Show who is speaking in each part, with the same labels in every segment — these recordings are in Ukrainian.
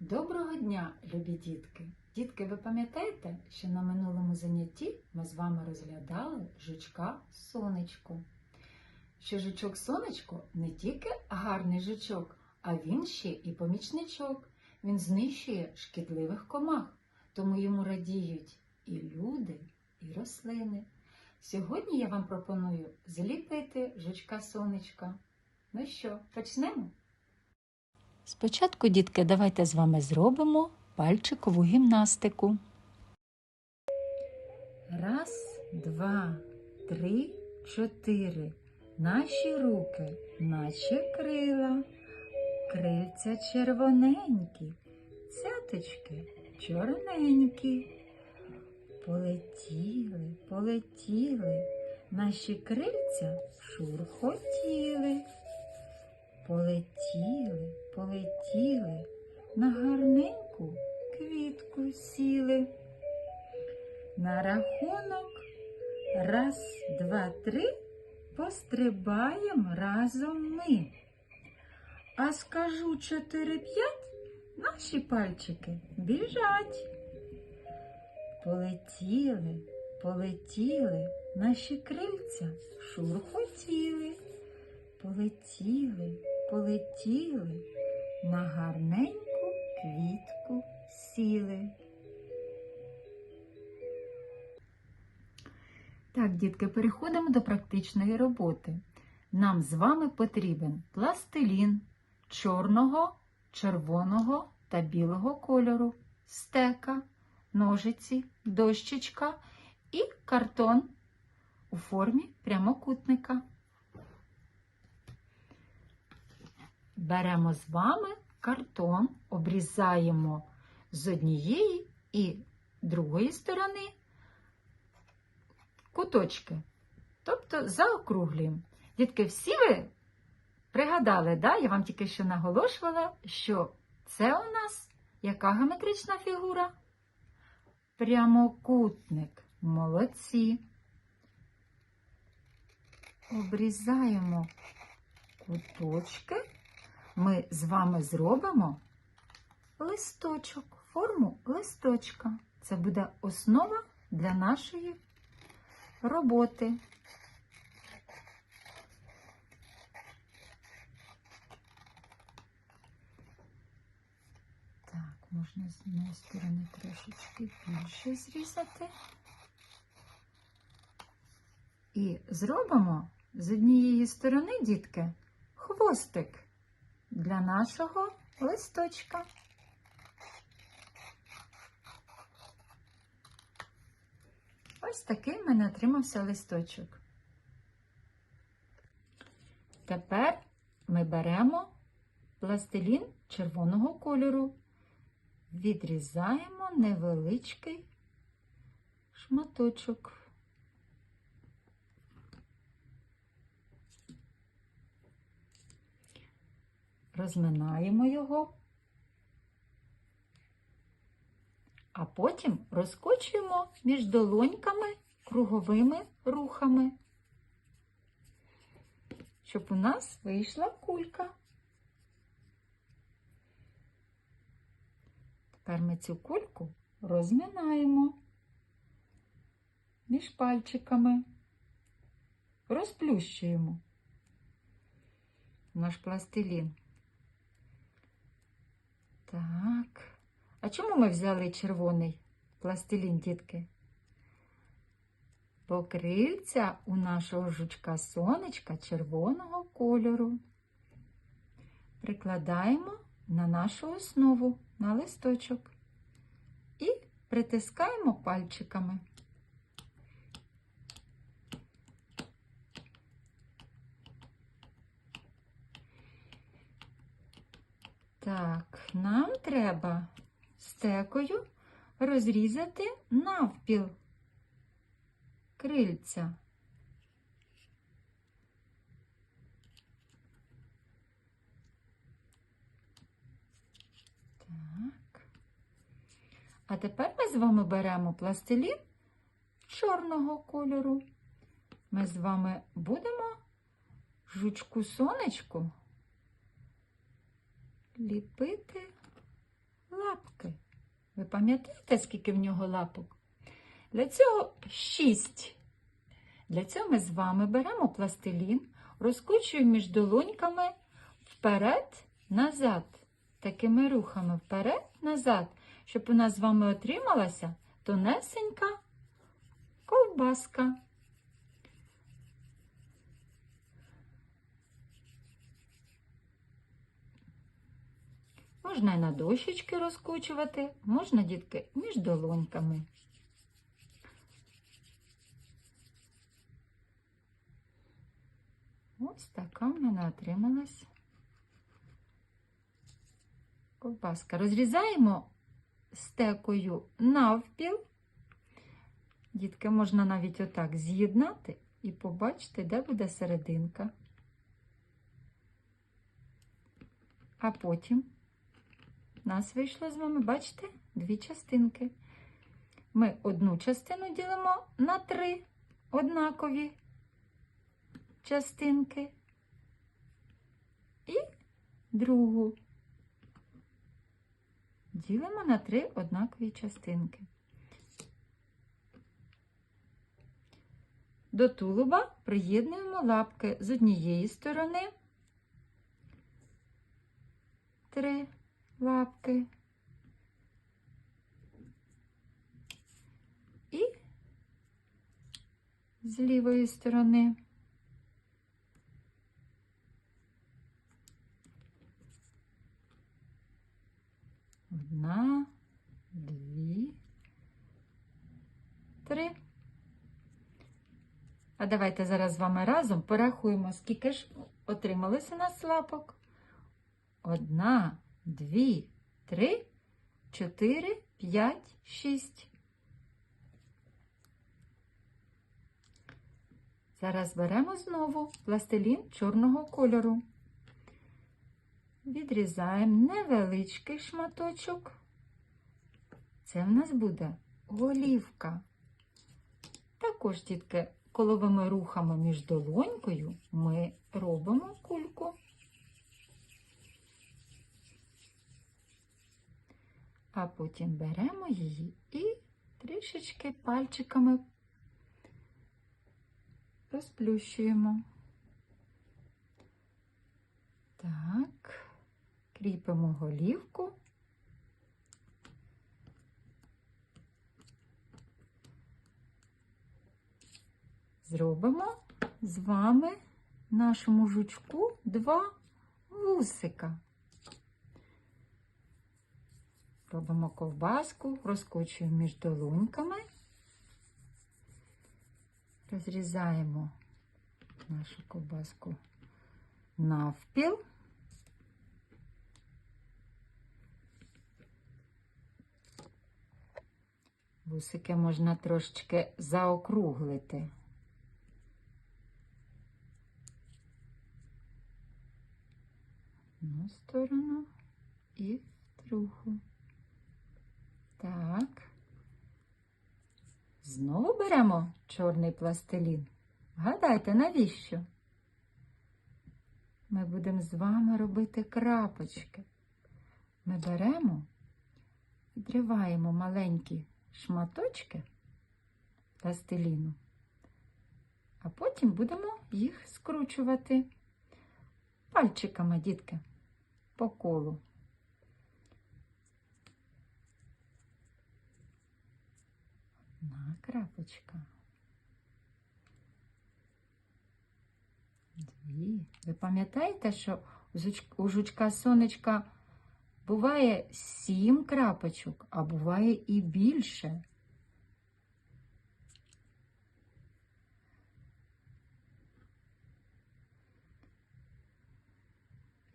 Speaker 1: Доброго дня, любі дітки! Дітки, ви пам'ятаєте, що на минулому занятті ми з вами розглядали жучка сонечко. Що жучок сонечко не тільки гарний жучок, а він ще і помічничок. Він знищує шкідливих комах, тому йому радіють і люди, і рослини. Сьогодні я вам пропоную зліпити жучка сонечка. Ну що, почнемо? Спочатку, дітки, давайте з вами зробимо пальчикову гімнастику. Раз, два, три, чотири. Наші руки, наче крила, крильця червоненькі, цяточки чорненькі. Полетіли, полетіли, наші крильця шурхотіли. Полетіли, полетіли, на гарненьку квітку сіли. На рахунок раз, два, три пострибаєм разом ми. А скажу чотири п'ять, наші пальчики біжать. Полетіли, полетіли, наші крильця шурхотіли. Полетіли, полетіли, на гарненьку квітку сіли. Так, дітки, переходимо до практичної роботи. Нам з вами потрібен пластилін чорного, червоного та білого кольору, стека, ножиці, дощечка і картон у формі прямокутника. Беремо з вами картон, обрізаємо з однієї і другої сторони куточки, тобто заокруглюємо. Дітки, всі ви пригадали, да? я вам тільки що наголошувала, що це у нас яка геометрична фігура? Прямокутник. Молодці. Обрізаємо куточки ми з вами зробимо листочок, форму листочка. Це буде основа для нашої роботи. Так, можна з однієї сторони трошечки більше зрізати. І зробимо з однієї сторони, дітки, хвостик для нашого листочка. Ось такий в мене отримався листочок. Тепер ми беремо пластилін червоного кольору, відрізаємо невеличкий шматочок. Розминаємо його, а потім розкочуємо між долоньками круговими рухами, щоб у нас вийшла кулька. Тепер ми цю кульку розминаємо між пальчиками, розплющуємо наш пластилін. Так. А чому ми взяли червоний пластилін, дітки? Бо крильця у нашого жучка сонечка червоного кольору. Прикладаємо на нашу основу, на листочок і притискаємо пальчиками. Так, нам треба стекою розрізати навпіл крильця. Так. А тепер ми з вами беремо пластилін чорного кольору. Ми з вами будемо жучку сонечку ліпити лапки. Ви пам'ятаєте, скільки в нього лапок? Для цього шість. Для цього ми з вами беремо пластилін, розкочуємо між долоньками вперед, назад. Такими рухами вперед, назад, щоб у нас з вами отрималася тонесенька ковбаска. Можна на дощечки розкочувати, можна, дітки, між долоньками. Ось така в мене отрималась ковбаска. Розрізаємо стекою навпіл. Дітки, можна навіть отак з'єднати і побачити, де буде серединка. А потім нас вийшло з вами, бачите, дві частинки. Ми одну частину ділимо на три однакові частинки і другу ділимо на три однакові частинки. До тулуба приєднуємо лапки з однієї сторони, три лапки і з лівої сторони. Одна, дві, три. А давайте зараз з вами разом порахуємо, скільки ж отрималося нас лапок. Одна, дві, три, чотири, п'ять, шість. Зараз беремо знову пластилін чорного кольору. Відрізаємо невеличкий шматочок. Це в нас буде голівка. Також, дітки, коловими рухами між долонькою ми робимо кульку. А потім беремо її і трішечки пальчиками розплющуємо. Так, кріпимо голівку. Зробимо з вами нашому жучку два вусика. Робимо ковбаску, розкочуємо між долоньками, розрізаємо нашу ковбаску навпіл. Вусики можна трошечки заокруглити. Одну сторону і другу. Так. Знову беремо чорний пластилін. Гадайте, навіщо? Ми будемо з вами робити крапочки. Ми беремо, відриваємо маленькі шматочки пластиліну, а потім будемо їх скручувати пальчиками, дітки, по колу. Одна крапочка. Дві. Ви пам'ятаєте, що у жучка сонечка буває сім крапочок, а буває і більше.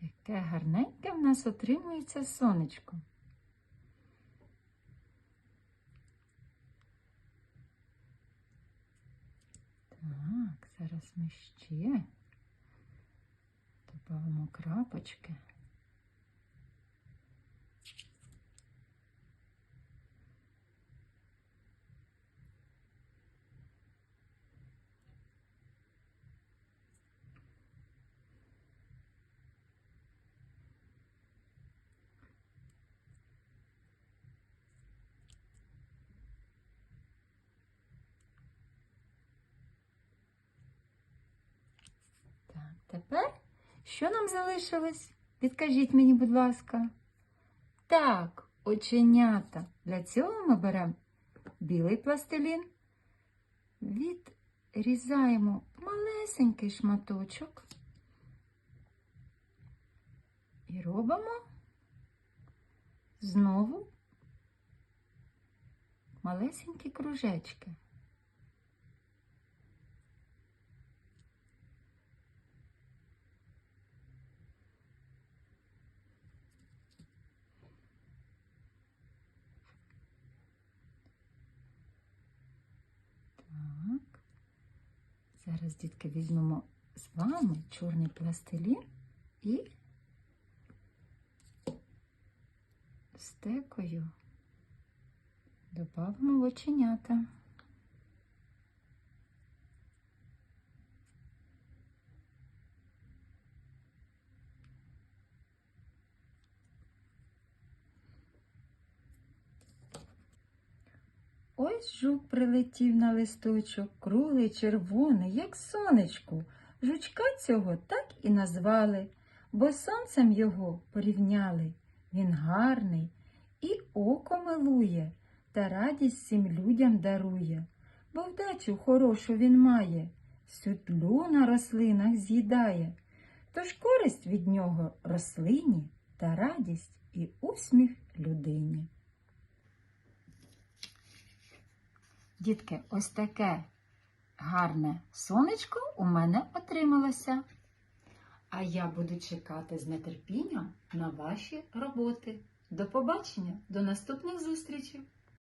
Speaker 1: Яке гарненьке в нас отримується сонечко. Так, зараз ми ще додамо крапочки. Тепер що нам залишилось? Підкажіть мені, будь ласка. Так, оченята. Для цього ми беремо білий пластилін, відрізаємо малесенький шматочок і робимо знову малесенькі кружечки. Так. Зараз, дітки, візьмемо з вами чорний пластилін і стекою додамо в оченята. Ось жук прилетів на листочок, круглий червоний, як сонечко. Жучка цього так і назвали, бо сонцем його порівняли. Він гарний і око милує, та радість всім людям дарує, бо вдачу хорошу він має, всю тлю на рослинах з'їдає. Тож користь від нього рослині та радість і усміх людині. Дітки, ось таке гарне сонечко у мене отрималося. А я буду чекати з нетерпінням на ваші роботи. До побачення, до наступних зустрічей!